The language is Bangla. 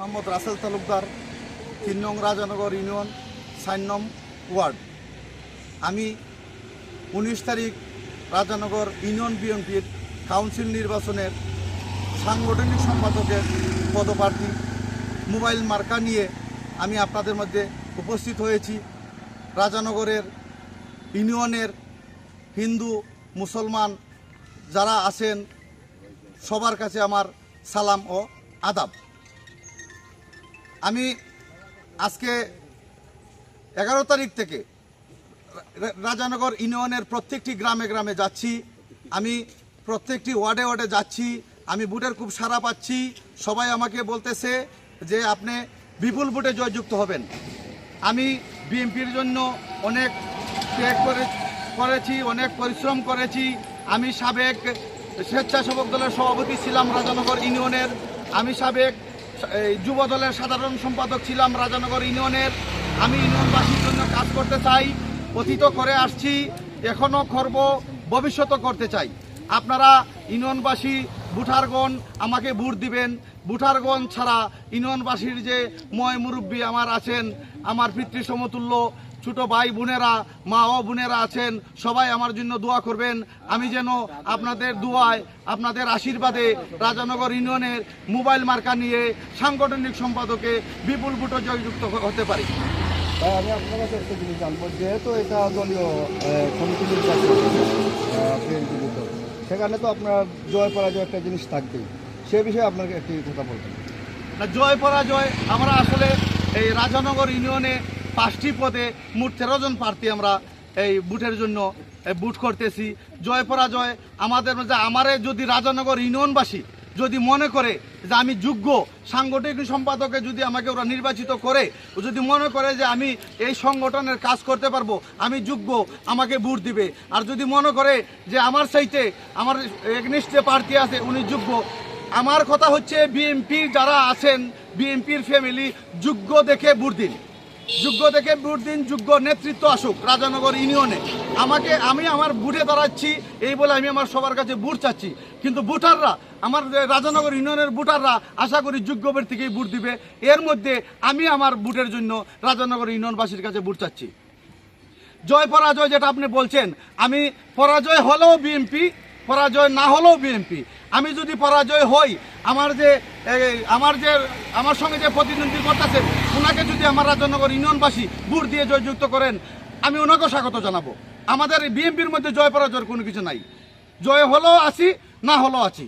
মোহাম্মদ রাসেল তালুকদার, তিন নং রাজানগর ইউনিয়ন সাইন নং ওয়ার্ড। আমি উনিশ তারিখ রাজানগর ইউনিয়ন বিএনপির কাউন্সিল নির্বাচনের সাংগঠনিক সম্পাদকের পদপ্রার্থী মোবাইল মার্কা নিয়ে আমি আপনাদের মধ্যে উপস্থিত হয়েছি। রাজানগরের ইউনিয়নের হিন্দু, মুসলমান যারা আছেন, সবার কাছে আমার সালাম ও আদাব। আমি আজকে এগারো তারিখ থেকে রাজানগর ইউনিয়নের প্রত্যেকটি গ্রামে গ্রামে যাচ্ছি। আমি প্রত্যেকটি ওয়ার্ডে ওয়ার্ডে যাচ্ছি। আমি বুটের খুব সারা পাচ্ছি। সবাই আমাকে বলতেছে যে আপনি বিপুল বুটে জয়যুক্ত হবেন। আমি বিএনপির জন্য অনেক ত্যাগ করে, করেছি, অনেক পরিশ্রম করেছি। আমি সাবেক স্বেচ্ছাসেবক দলের সভাপতি ছিলাম রাজানগর ইউনিয়নের। আমি সাবেক এই, যুব দলের সাধারণ সম্পাদক ছিলাম রাজানগর ইউনিয়নের। আমি ইউনিয়নবাসীর জন্য কাজ করতে চাই কথিত করে আসছি এখনও করব ভবিষ্যতও করতে চাই। আপনারা ইউনিয়নবাসী বুঠারগণ আমাকে ভোট দিবেন। বুঠারগণ ছাড়া ইউনিয়নবাসীর যে ময় মুরব্বী আমার আছেন আমার পিতৃ সমতুল্য ছোট ভাই বোনেরা মা ও বোনেরা আছেন সবাই আমার জন্য দোয়া করবেন। আমি যেন আপনাদের দোয়ায় আপনাদের আশীর্বাদে রাজানগর ইউনিয়নের মোবাইল মার্কা নিয়ে সাংগঠনিক সম্পাদকে বিপুল বুটো জয়যুক্ত হতে পারি। আমি আপনার কাছে একটা জিনিস জানব যেহেতু এটা দলীয় সেখানে তো আপনার জয় পরাজয় একটা জিনিস থাকবেই। সে বিষয়ে আপনাকে একটি কথা বলবেন। জয় পরাজয় আমরা আসলে এই রাজানগর ইউনিয়নে পাঁচটি পদে মোট তেরো জন প্রার্থী আমরা এই বুথের জন্য বুট করতেছি। জয় পরাজয়, আমাদের মধ্যে আমারে যদি রাজানগর ইউনিয়নবাসী যদি মনে করে যে আমি যোগ্য সাংগঠনিক সম্পাদকে যদি আমাকে ওরা নির্বাচিত করে যদি মনে করে যে আমি এই সংগঠনের কাজ করতে পারব, আমি যোগ্য, আমাকে ভোট দিবে। আর যদি মনে করে যে আমার চাইতে আমার একনিষ্ঠ প্রার্থী আছে, উনি যোগ্য। আমার কথা হচ্ছে বিএনপির যারা আছেন, বিএনপির ফ্যামিলি যোগ্য দেখে ভোট দিন। যোগ্য দেখে ভোট দিন যোগ্য নেতৃত্ব আসুক রাজানগর ইউনিয়নে। আমাকে, আমি আমার বুটে দাঁড়াচ্ছি, এই বলে আমি আমার সবার কাছে ভোট চাচ্ছি। কিন্তু ভোটাররা, আমার রাজানগর ইউনিয়নের ভোটাররা, আশা করি যোগ্য ব্যক্তিকেই ভোট দিবে। এর মধ্যে আমি আমার ভোটের জন্য রাজানগর ইউনিয়নবাসীর কাছে ভোট চাচ্ছি। জয় পরাজয় যেটা আপনি বলছেন, আমি পরাজয় হলেও বিএনপি, পরাজয় না হলেও বিএনপি। আমি যদি পরাজয় হই, আমার যে আমার যে, আমার সঙ্গে যে প্রতিদ্বন্দ্বী করতেছে ওনাকে যদি আমার রাজনগর ইউনিয়নবাসী ভোট দিয়ে জয়যুক্ত করেন, আমি ওনাকেও স্বাগত জানাব। আমাদের বিএনপির মধ্যে জয় পরাজয়ের কোনো কিছু নাই। জয় হলেও আছি, না হলেও আছি।